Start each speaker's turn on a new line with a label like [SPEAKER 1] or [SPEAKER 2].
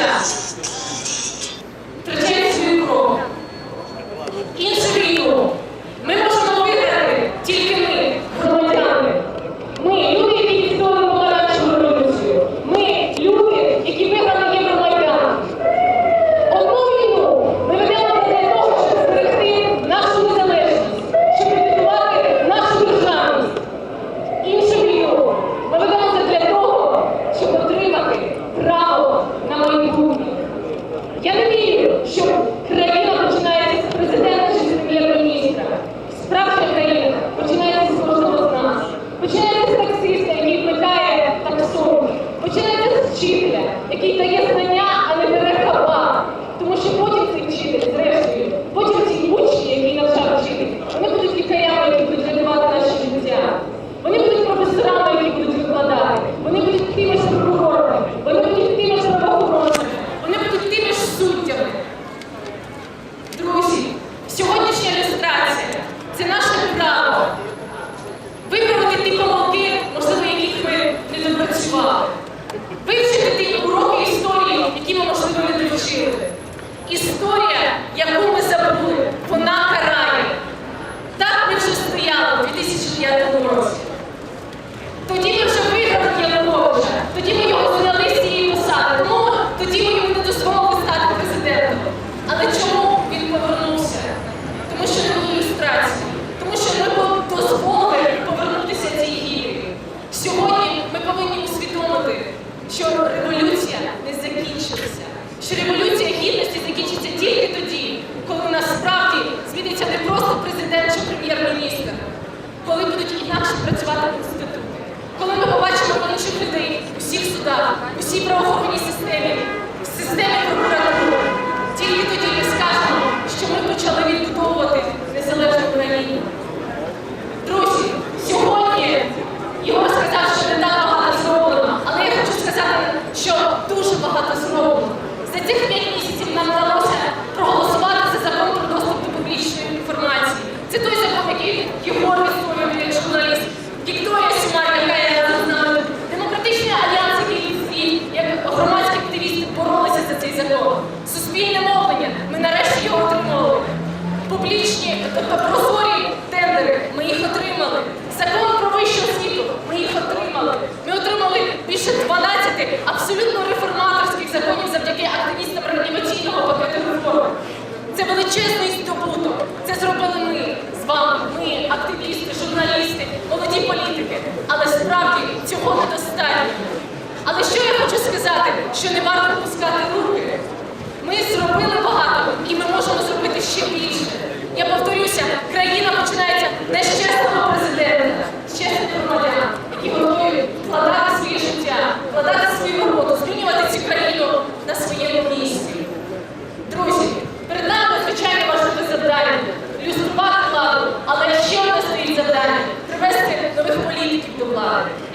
[SPEAKER 1] Yeah. Начинается с чипля, какие-то, если не що революція не закінчилася, що революція гідності закінчиться тільки тоді, коли насправді зміниться не просто президент чи прем'єр-міністр, коли будуть інакше працювати інститути, коли ми побачимо інших людей, усіх судах, усі правоохоронні публічні, тобто прозорі тендери, ми їх отримали. Закон про вищу освіту, ми їх отримали. Ми отримали більше 12 아. 네.